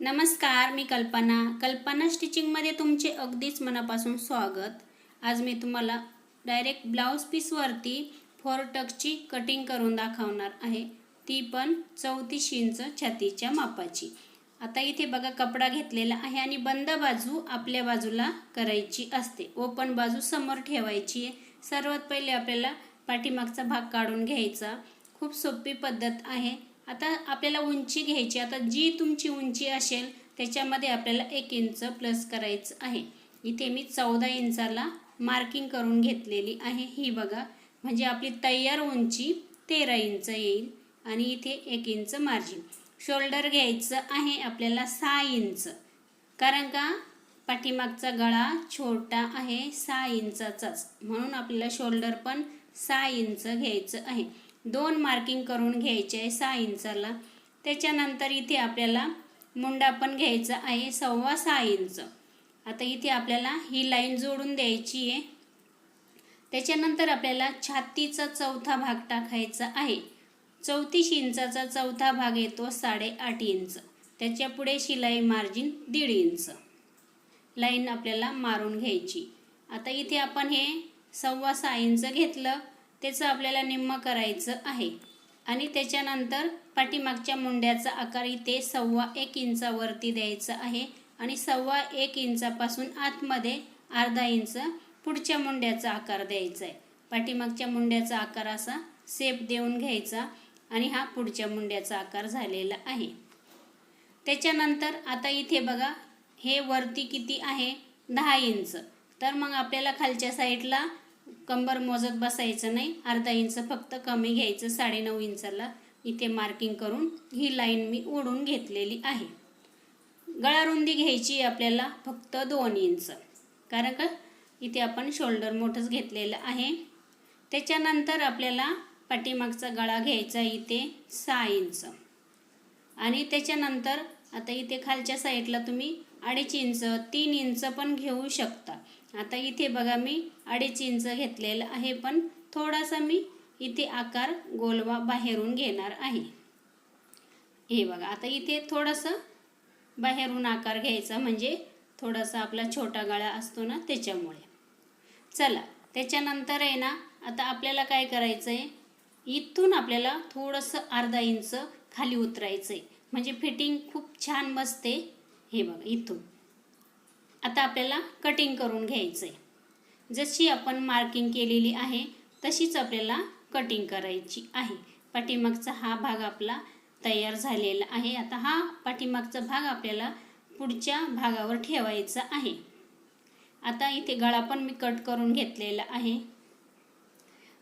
नमस्कार मी कल्पना. कल्पना स्टिचिंगमध्ये तुमचे अगदीच मनापासून स्वागत. आज मी तुम्हाला डायरेक्ट ब्लाऊज पीसवरती फोर टकची कटिंग करून दाखवणार आहे. ती पण चौतीस इंच छातीच्या मापाची. आता इथे बघा कपडा घेतलेला आहे आणि बंद बाजू आपल्या बाजूला करायची असते. ओपन बाजू समोर ठेवायची आहे. सर्वात पहिले आपल्याला पाठीमागचा भाग काढून घ्यायचा. खूप सोपी पद्धत आहे. आता आपल्याला उंची घ्यायची आता जी तुमची उंची असेल त्याच्यामध्ये आपल्याला एक इंच प्लस करायचं आहे. इथे मी चौदा इंचाला मार्किंग करून घेतलेली आहे. ही बघा म्हणजे आपली तयार उंची तेरा इंच येईल आणि इथे एक इंच मार्जिन शोल्डर घ्यायचं आहे आपल्याला सहा इंच. कारण का? पाठीमागचा गळा छोटा आहे सहा इंचाचाच. म्हणून आपल्याला शोल्डर पण सहा इंच घ्यायचं आहे. दोन मार्किंग करून घ्यायचे आहे सहा इंचाला. त्याच्यानंतर इथे आपल्याला मुंडा पण घ्यायचा आहे सव्वा सहा इंच. आता इथे आपल्याला ही लाईन जोडून द्यायची आहे. त्याच्यानंतर आपल्याला छातीचा चौथा भाग टाकायचा आहे. चौतीस इंचाचा चौथा भाग येतो साडेआठ इंच. त्याच्या पुढे शिलाई मार्जिन दीड इंच. लाईन आपल्याला मारून घ्यायची. आता इथे आपण हे सव्वा सहा इंच घेतलं. त्याचं आपल्याला निम्म करायचं आहे. आणि त्याच्यानंतर पाठीमागच्या मुंड्याचा आकार इथे सव्वा एक इंचावरती द्यायचा आहे. आणि सव्वा एक इंचापासून आतमध्ये अर्धा इंच पुढच्या मुंड्याचा आकार द्यायचा आहे. पाठीमागच्या मुंड्याचा आकार असा सेप देऊन घ्यायचा आणि हा पुढच्या मुंड्याचा आकार झालेला आहे. त्याच्यानंतर आता इथे बघा हे वरती किती आहे? दहा इंच. तर मग आपल्याला खालच्या साईडला कंबर मोजत बसायचं नाही. अर्धा इंच फक्त कमी घ्यायचं साडेनऊ इंचाला. इथे मार्किंग करून ही लाईन मी ओढून घेतलेली आहे. गळा रुंदी घ्यायची आपल्याला फक्त दोन इंच. कारण का? इथे आपण शोल्डर मोठंच घेतलेलं आहे. त्याच्यानंतर आपल्याला पाठीमागचा गळा घ्यायचा इथे सहा इंच. आणि त्याच्यानंतर आता इथे खालच्या साईडला तुम्ही अडीच इंच तीन इंच पण घेऊ शकता. आता इथे बघा मी अडीच इंच घेतलेलं आहे पण थोडासा मी इथे आकार गोलवा बाहेरून घेणार आहे. हे बघा आता इथे थोडंसं बाहेरून आकार घ्यायचा म्हणजे थोडासा आपला छोटा गळा असतो ना त्याच्यामुळे. चला त्याच्यानंतर आहे ना आता आपल्याला काय करायचं आहे इथून आपल्याला थोडंसं अर्धा इंच खाली उतरायचं आहे म्हणजे फिटिंग खूप छान बसते. हे बघा इथून. आता आपल्याला कटिंग करून घ्यायचं आहे जशी आपण मार्किंग केलेली आहे तशीच आपल्याला कटिंग करायची आहे. पाठीमागचा हा भाग आपला तयार झालेला आहे. आता हा पाठीमागचा भाग आपल्याला पुढच्या भागावर ठेवायचा आहे. आता इथे गळा पण मी कट करून घेतलेला आहे.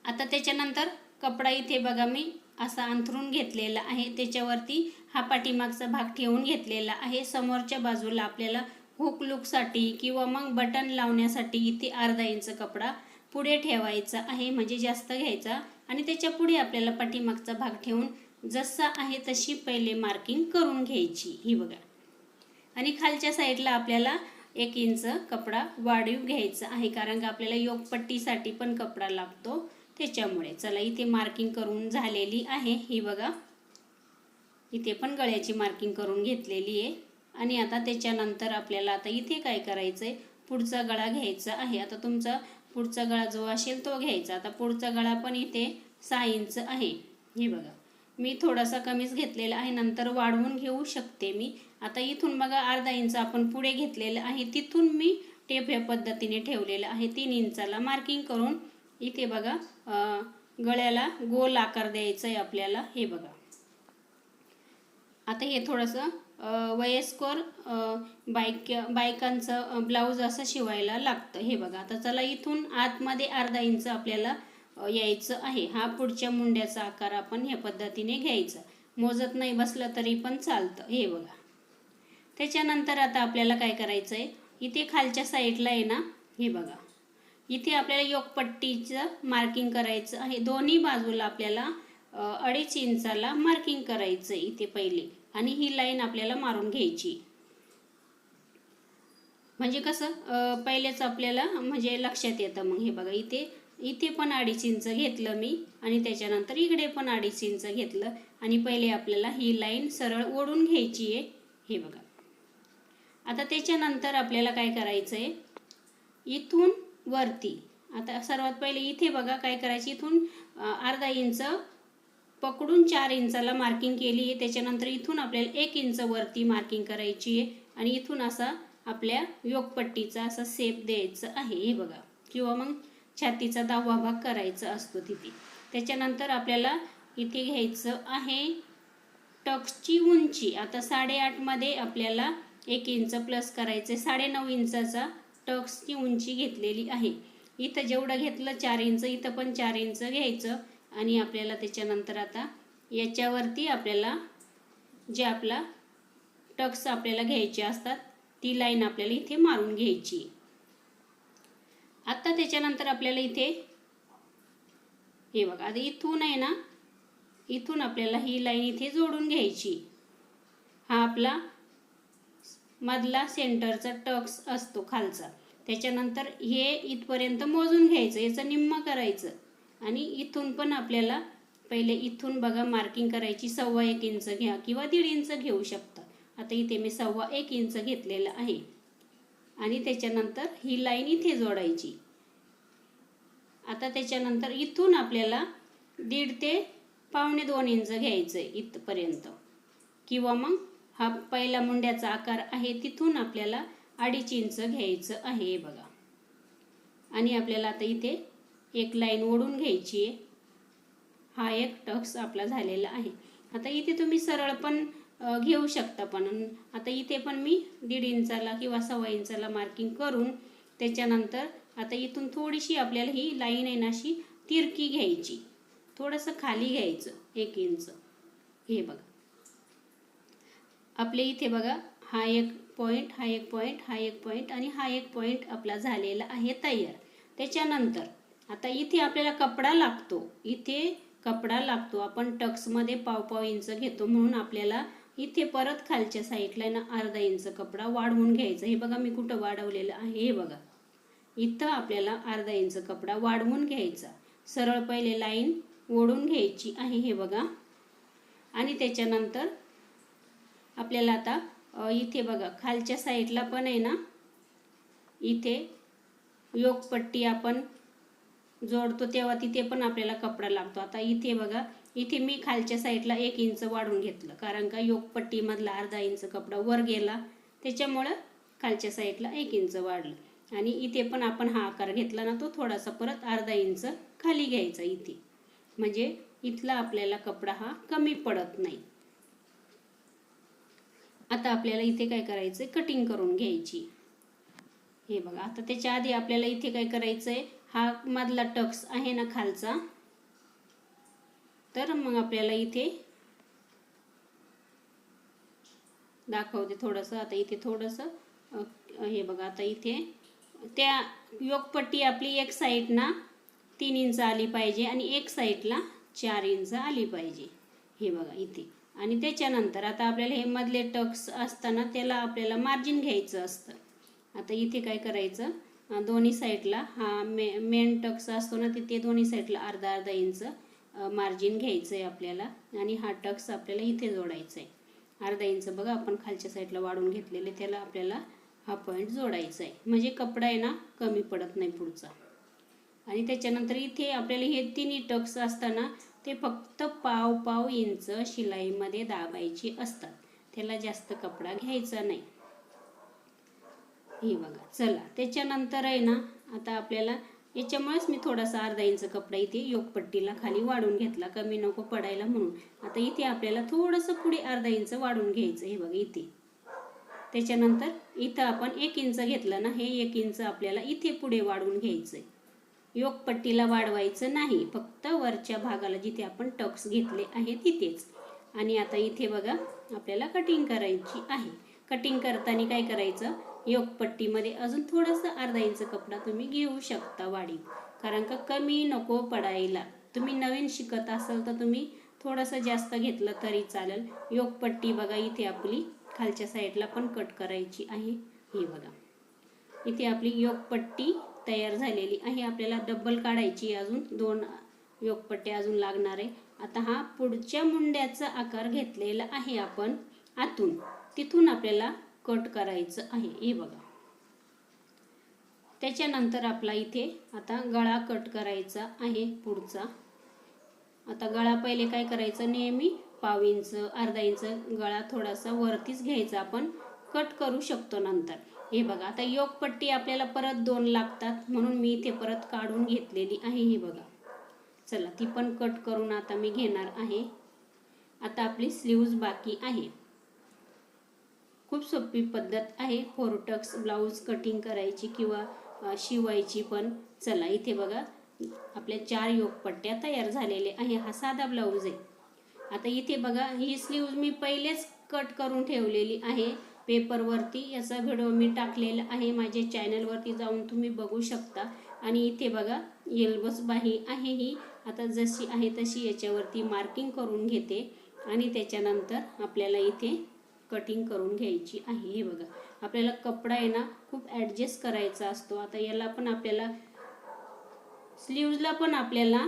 आता त्याच्यानंतर कपडा इथे बघा मी असा अंथरून घेतलेला आहे. त्याच्यावरती हा पाठीमागचा भाग ठेवून घेतलेला आहे. समोरच्या बाजूला आपल्याला हुक लुकसाठी किंवा मग बटन लावण्यासाठी इथे अर्धा इंच कपडा पुढे ठेवायचा आहे म्हणजे जास्त घ्यायचा. आणि त्याच्या पुढे आपल्याला पाठीमागचा भाग ठेवून जसा आहे तशी पहिले मार्किंग करून घ्यायची ही बघा. आणि खालच्या साईडला आपल्याला एक इंच कपडा वाढीव घ्यायचा आहे कारण का आपल्याला योगपट्टीसाठी पण कपडा लागतो त्याच्यामुळे. चला इथे मार्किंग करून झालेली आहे ही बघा. इथे पण गळ्याची मार्किंग करून घेतलेली आहे. आणि आता त्याच्यानंतर आपल्याला आता इथे काय करायचं आहे पुढचा गळा घ्यायचा आहे. आता तुमचा पुढचा गळा जो असेल तो घ्यायचा. आता पुढचा गळा पण इथे सहा इंच आहे. हे बघा. मी थोडासा कमीच घेतलेला आहे. नंतर वाढवून घेऊ शकते मी. आता इथून बघा अर्धा इंच आपण पुढे घेतलेलं आहे. तिथून मी टेप या पद्धतीने ठेवलेलं आहे. तीन इंचाला मार्किंग करून इथे बघा गळ्याला गोल आकार द्यायचा आहे आपल्याला. हे बघा. आता हे थोडंसं वयस्कर बायक बायकांचं ब्लाऊज असं शिवायला लागतं. हे बघा आता चला इथून आतमध्ये अर्धा इंच आपल्याला यायचं आहे. हा पुढच्या मुंड्याचा आकार आपण ह्या पद्धतीने घ्यायचा. मोजत नाही बसलं तरी पण चालतं. हे बघा. त्याच्यानंतर आता आपल्याला काय करायचं आहे इथे खालच्या साईडला आहे ना हे बघा. इथे आपल्याला योगपट्टीचं मार्किंग करायचं आहे. दोन्ही बाजूला आपल्याला अडीच इंचाला मार्किंग करायचं आहे इथे पहिले. आणि ही लाईन आपल्याला मारून घ्यायची. म्हणजे कसं पहिलेच आपल्याला म्हणजे लक्षात येतं मग हे बघा इथे इथे पण अडीच इंच घेतलं मी आणि त्याच्यानंतर इकडे पण अडीच इंच घेतलं आणि पहिले आपल्याला ही लाईन सरळ ओढून घ्यायची आहे. हे बघा. आता त्याच्यानंतर आपल्याला काय करायचं आहे इथून वरती आता सर्वात पहिले इथे बघा काय करायचं? इथून अर्धा इंच पकडून चार इंचाला मार्किंग केली. आहे त्याच्यानंतर इथून आपल्याला एक इंच वरती मार्किंग करायची आहे. आणि इथून असा आपल्या योगपट्टीचा असा सेप द्यायचा आहे. हे बघा. किंवा मग छातीचा दहावा भाग करायचा असतो तिथे. त्याच्यानंतर आपल्याला इथे घ्यायचं आहे टक्सची उंची. आता साडेआठमध्ये आपल्याला एक इंच प्लस करायचं आहे साडेनऊ इंचाचा टक्सची उंची घेतलेली आहे. इथं जेवढं घेतलं चार इंच इथं पण चार इंच घ्यायचं. आणि आपल्याला त्याच्यानंतर आता याच्यावरती आपल्याला जे आपला टक्स आपल्याला घ्यायचे असतात ती लाईन आपल्याला इथे मारून घ्यायची. आता त्याच्यानंतर आपल्याला इथे हे बघा आता इथून आहे ना इथून आपल्याला ही लाईन इथे जोडून घ्यायची. हा आपला मधला सेंटरचा टक्स असतो खालचा. त्याच्यानंतर हे इथपर्यंत मोजून घ्यायचं याचं निम्म करायचं. आणि इथून पण आपल्याला पहिले इथून बघा मार्किंग करायची सव्वा एक इंच घ्या किंवा दीड इंच घेऊ शकता. आता इथे मी सव्वा एक इंच घेतलेलं आहे. आणि त्याच्यानंतर ही लाईन इथे जोडायची. आता त्याच्यानंतर इथून आपल्याला दीड ते पावणे दोन इंच घ्यायचं आहे इथपर्यंत. किंवा मग हा पहिला मुंड्याचा आकार आहे तिथून आपल्याला अडीच इंच घ्यायचं आहे बघा. आणि आपल्याला आता इथे एक लाईन ओढून घ्यायची आहे. हा एक टक्स आपला झालेला आहे. आता इथे तुम्ही सरळ पण घेऊ शकता पण. आता इथे पण मी दीड इंचाला किंवा सव्वा इंचाला मार्किंग करून त्याच्यानंतर आता इथून थोडीशी आपल्याला ही लाईन आहे ना अशी तिरकी घ्यायची. थोडंसं खाली घ्यायचं एक इंच. हे बघा. आपल्या इथे बघा हा एक पॉईंट हा एक पॉईंट हा एक पॉईंट आणि हा एक पॉईंट आपला झालेला आहे तयार. त्याच्यानंतर आता इथे आपल्याला कपडा लागतो. इथे कपडा लागतो. आपण टक्समध्ये पाव पाव इंच घेतो म्हणून आपल्याला इथे परत खालच्या साईडला ना अर्धा इंच कपडा वाढवून घ्यायचा. हे बघा मी कुठं वाढवलेलं आहे. हे बघा. इथं आपल्याला अर्धा इंच कपडा वाढवून घ्यायचा. सरळ पहिले लाईन ओढून घ्यायची आहे. हे बघा. आणि त्याच्यानंतर आपल्याला आता इथे बघा खालच्या साईडला पण आहे ना इथे योगपट्टी आपण जोडतो तेव्हा तिथे पण आपल्याला कपडा लागतो. आता इथे बघा इथे मी खालच्या साईडला एक इंच वाढून घेतलं. कारण का योगपट्टीमधला अर्धा इंच कपडा वर गेला. त्याच्यामुळं खालच्या साईडला एक इंच वाढलं. आणि इथे पण आपण हा आकार घेतला ना तो थोडासा परत अर्धा इंच खाली घ्यायचा इथे. म्हणजे इथला आपल्याला कपडा हा कमी पडत नाही. आता आपल्याला इथे काय करायचं कटिंग करून घ्यायची. हे बघा आता त्याच्या आधी आपल्याला इथे काय करायचं आहे हा मधला टक्स आहे ना खालचा? तर मग आपल्याला इथे दाखवते थोडंसं. आता इथे थोडंसं हे बघा आता इथे त्या योगपट्टी आपली एक साईडना तीन इंच आली पाहिजे आणि एक साईडला चार इंच आली पाहिजे. हे बघा इथे. आणि त्याच्यानंतर आता आपल्याला हे मधले टक्स असताना त्याला आपल्याला मार्जिन घ्यायचं असतं. आता इथे काय करायचं? दोन्ही साईडला. हा मे मेन टक्स असतो ना तिथे दोन्ही साईडला अर्धा अर्धा इंच मार्जिन घ्यायचं आहे आपल्याला आणि हा टक्स आपल्याला इथे जोडायचा आहे अर्धा इंच बघा आपण खालच्या साईडला वाढून घेतलेले त्याला आपल्याला हा पॉईंट जोडायचा आहे म्हणजे कपडा आहे ना कमी पडत नाही पुढचा. आणि त्याच्यानंतर इथे आपल्याला हे तिन्ही टक्स असताना ते फक्त पाव पाव इंच शिलाईमध्ये दाबायची असतात. त्याला जास्त कपडा घ्यायचा नाही. हे बघा चला. त्याच्यानंतर आहे ना आता आपल्याला याच्यामुळेच मी थोडासा अर्धा इंच कपडा इथे योगपट्टीला खाली वाढून घेतला. कमी नको पडायला म्हणून. आता इथे आपल्याला थोडंसं पुढे अर्धा इंच वाढून घ्यायचं हे बघा इथे. त्याच्यानंतर इथं आपण एक इंच घेतलं ना हे एक इंच आपल्याला इथे पुढे वाढवून घ्यायचं योगपट्टीला वाढवायचं नाही. फक्त वरच्या भागाला जिथे आपण टक्स घेतले आहे तिथेच. आणि आता इथे बघा आपल्याला कटिंग करायची आहे. कटिंग करताना काय करायचं? योगपट्टीमध्ये अजून थोडंसं अर्धा इंच कपडा तुम्ही घेऊ शकता वाढीव. कारण का कमी नको पडायला. तुम्ही नवीन शिकत असाल तर तुम्ही थोडंसं जास्त घेतलं तरी चालेल. योगपट्टी बघा इथे आपली खालच्या साईडला पण कट करायची आहे. हे बघा. इथे आपली योगपट्टी तयार झालेली आहे. आपल्याला डब्बल काढायची अजून. दोन योगपट्ट्या अजून लागणार आहे. आता हा पुढच्या मुंड्याचा आकार घेतलेला आहे आपण आतून. तिथून आपल्याला कट करायचं आहे. हे बघा. त्याच्यानंतर आपला इथे आता गळा कट करायचा आहे पुढचा. आता गळा पहिले काय करायचं? नेहमी पाव इंच अर्धा इंच गळा थोडासा वरतीच घ्यायचा. आपण कट करू शकतो नंतर. हे बघा. आता योग पट्टी आपल्याला परत दोन लागतात. म्हणून मी इथे परत काढून घेतलेली आहे. हे बघा. चला ती पण कट करून आता मी घेणार आहे. आता आपली स्लीव्ज बाकी आहे. खूप सोपी पद्धत आहे. फोरटक्स ब्लाऊज कटिंग करायची किंवा शिवायची पण. चला इथे बघा. आपल्या चार योगपट्ट्या तयार झालेले आहे. हा साधा ब्लाऊज आहे. आता इथे बघा ही स्लीव्ज मी पहिलेच कट करून ठेवलेली आहे. पेपरवरती याचा व्हिडिओ मी टाकलेला आहे. माझ्या चॅनलवरती जाऊन तुम्ही बघू शकता. आणि इथे बघा येलबस बाही आहे ही. आता जशी आहे तशी याच्यावरती मार्किंग करून घेते. आणि त्याच्यानंतर आपल्याला इथे कटिंग करून घ्यायची आहे. हे बघा. आपल्याला कपडा आहे ना खूप ॲडजस्ट करायचा असतो. आता याला पण आपल्याला स्लीव्जला पण आपल्याला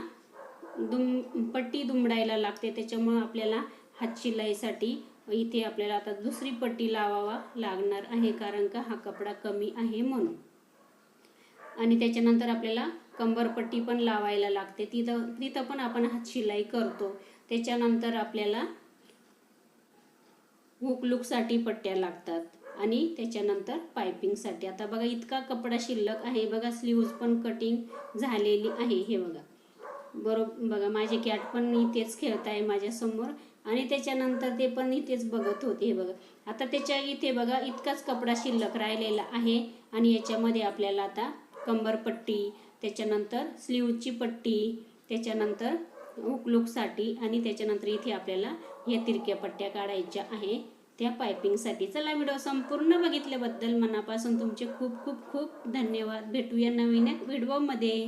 दुम पट्टी दुमडायला लागते. त्याच्यामुळं आपल्याला हात शिलाईसाठी इथे आपल्याला आता दुसरी पट्टी लावावा लागणार आहे कारण का हा कपडा कमी आहे म्हणून. आणि त्याच्यानंतर आपल्याला कंबरपट्टी पण लावायला लागते. तिथं तिथं पण आपण हात शिलाई करतो. त्याच्यानंतर आपल्याला हुक लुकसाठी पट्ट्या लागतात आणि त्याच्यानंतर पायपिंगसाठी आता बघा इतका कपडा शिल्लक आहे. बघा स्लीव्ज पण कटिंग झालेली आहे. हे बघा. बरोबर बघा माझे कॅट पण इथेच खेळत आहे माझ्यासमोर. आणि त्याच्यानंतर ते पण इथेच बघत होते. हे बघा. आता त्याच्या इथे बघा इतकाच कपडा शिल्लक राहिलेला आहे. आणि याच्यामध्ये आपल्याला आता कंबरपट्टी त्याच्यानंतर स्लीवची पट्टी त्याच्यानंतर हुकलुकसाठी आणि त्याच्यानंतर इथे आपल्याला या तिरक्या पट्ट्या काढायच्या आहे. त्या पायपिंगसाठी. चला व्हिडिओ संपूर्ण बघितल्याबद्दल मनापासून तुमचे खूप खूप खूप धन्यवाद. भेटूया नवीन एक व्हिडिओमध्ये